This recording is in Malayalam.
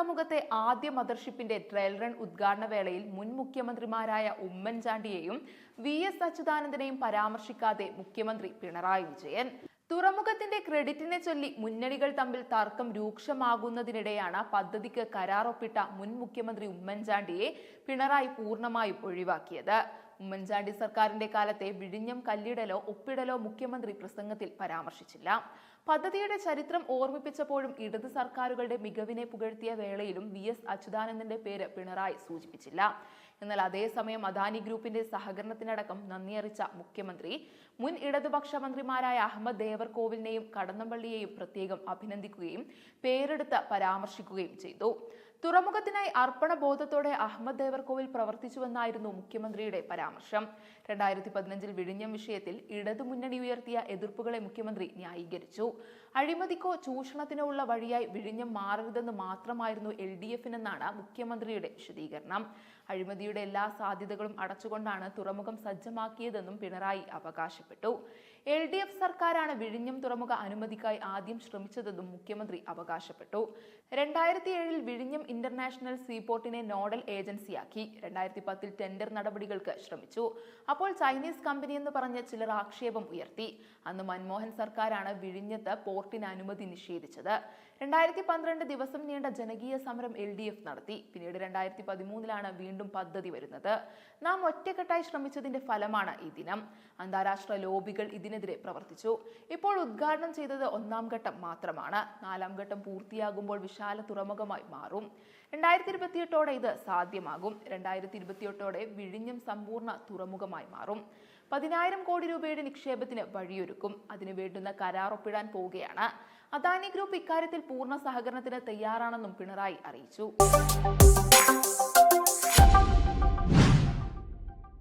തുറമുഖത്തെ ആദ്യ മദർഷിപ്പിന്റെ ട്രയൽ റൺ ഉദ്ഘാടന വേളയിൽ മുൻ മുഖ്യമന്ത്രിമാരായ ഉമ്മൻചാണ്ടിയെയും വി എസ് അച്യുതാനന്ദനെയും പരാമർശിക്കാതെ മുഖ്യമന്ത്രി പിണറായി വിജയൻ. തുറമുഖത്തിന്റെ ക്രെഡിറ്റിനെ ചൊല്ലി മുന്നണികൾ തമ്മിൽ തർക്കം രൂക്ഷമാകുന്നതിനിടെയാണ് പദ്ധതിക്ക് കരാറൊപ്പിട്ട മുൻ മുഖ്യമന്ത്രി ഉമ്മൻചാണ്ടിയെ പിണറായി പൂർണമായും ഒഴിവാക്കിയത്. ഉമ്മൻചാണ്ടി സർക്കാരിന്റെ കാലത്തെ വിഴിഞ്ഞം കല്ലിടലോ ഒപ്പിടലോ മുഖ്യമന്ത്രി പ്രസംഗത്തിൽ പരാമർശിച്ചില്ല. പദ്ധതിയുടെ ചരിത്രം ഓർമ്മിപ്പിച്ചപ്പോഴും ഇടത് സർക്കാരുകളുടെ മികവിനെ പുകഴ്ത്തിയ വേളയിലും വി എസ് അച്യുതാനന്ദന്റെ പേര് പിണറായി സൂചിപ്പിച്ചില്ല. എന്നാൽ അതേസമയം അദാനി ഗ്രൂപ്പിന്റെ സഹകരണത്തിനടക്കം നന്ദിയറിച്ച മുഖ്യമന്ത്രി മുൻ ഇടതുപക്ഷ മന്ത്രിമാരായ അഹമ്മദ് ദേവർകോവിലിനെയും കടന്നപ്പള്ളിയെയും പ്രത്യേകം അഭിനന്ദിക്കുകയും പേരെടുത്ത് പരാമർശിക്കുകയും ചെയ്തു. തുറമുഖത്തിനായി അർപ്പണ ബോധത്തോടെ അഹമ്മദ് ദേവർകോവിൽ പ്രവർത്തിച്ചുവെന്നായിരുന്നു മുഖ്യമന്ത്രിയുടെ പരാമർശം. രണ്ടായിരത്തി പതിനഞ്ചിൽ വിഴിഞ്ഞം വിഷയത്തിൽ ഇടതുമുന്നണി ഉയർത്തിയ എതിർപ്പുകളെ മുഖ്യമന്ത്രി ന്യായീകരിച്ചു. അഴിമതിക്കോ ചൂഷണത്തിനോ ഉള്ള വഴിയായി വിഴിഞ്ഞം മാറരുതെന്ന് മാത്രമായിരുന്നു എൽ ഡി എഫിനെന്നാണ് മുഖ്യമന്ത്രിയുടെ വിശദീകരണം. അഴിമതിയുടെ എല്ലാ സാധ്യതകളും അടച്ചുകൊണ്ടാണ് തുറമുഖം സജ്ജമാക്കിയതെന്നും പിണറായി അവകാശപ്പെട്ടു. എൽ ഡി എഫ് സർക്കാരാണ് വിഴിഞ്ഞം തുറമുഖ അനുമതിക്കായി ആദ്യം ശ്രമിച്ചതെന്നും മുഖ്യമന്ത്രി അവകാശപ്പെട്ടു. രണ്ടായിരത്തി ഏഴിൽ വിഴിഞ്ഞം ഇന്റർനാഷണൽ സീപോർട്ടിനെ നോഡൽ ഏജൻസിയാക്കി. രണ്ടായിരത്തി പത്തിൽ ടെൻഡർ നടപടികൾക്ക് ശ്രമിച്ചു. അപ്പോൾ ചൈനീസ് കമ്പനി എന്ന് പറഞ്ഞ് ചിലർ ആക്ഷേപം ഉയർത്തി. അന്ന് മൻമോഹൻ സർക്കാരാണ് വിഴിഞ്ഞത്ത് പോർട്ടിന് അനുമതി നിഷേധിച്ചത്. രണ്ടായിരത്തി പന്ത്രണ്ട് ദിവസം നീണ്ട ജനകീയ സമരം എൽ ഡി എഫ് നടത്തി. പിന്നീട് രണ്ടായിരത്തി പതിമൂന്നിലാണ് വീണ്ടും പദ്ധതി വരുന്നത്. നാം ഒറ്റക്കെട്ടായി ശ്രമിച്ചതിന്റെ ഫലമാണ് ഈ ദിനം. അന്താരാഷ്ട്ര ലോബികൾ ഇതിനെതിരെ പ്രവർത്തിച്ചു. ഇപ്പോൾ ഉദ്ഘാടനം ചെയ്തത് ഒന്നാം ഘട്ടം മാത്രമാണ്. നാലാം ഘട്ടം പൂർത്തിയാകുമ്പോൾ വിശാല തുറമുഖമായി മാറും. രണ്ടായിരത്തി ഇരുപത്തിയെട്ടോടെ ഇത് സാധ്യമാകും. രണ്ടായിരത്തി ഇരുപത്തിയെട്ടോടെ വിഴിഞ്ഞം സമ്പൂർണ തുറമുഖമായി മാറും. പതിനായിരം കോടി രൂപയുടെ നിക്ഷേപത്തിന് വഴിയൊരുക്കും. അതിനു വേണ്ടുന്ന കരാർ ഒപ്പിടാൻ പോവുകയാണ്. അദാനി ഗ്രൂപ്പ് ഇക്കാര്യത്തിൽ പൂർണ സഹകരണത്തിന് തയ്യാറാണെന്നും പിണറായി അറിയിച്ചു.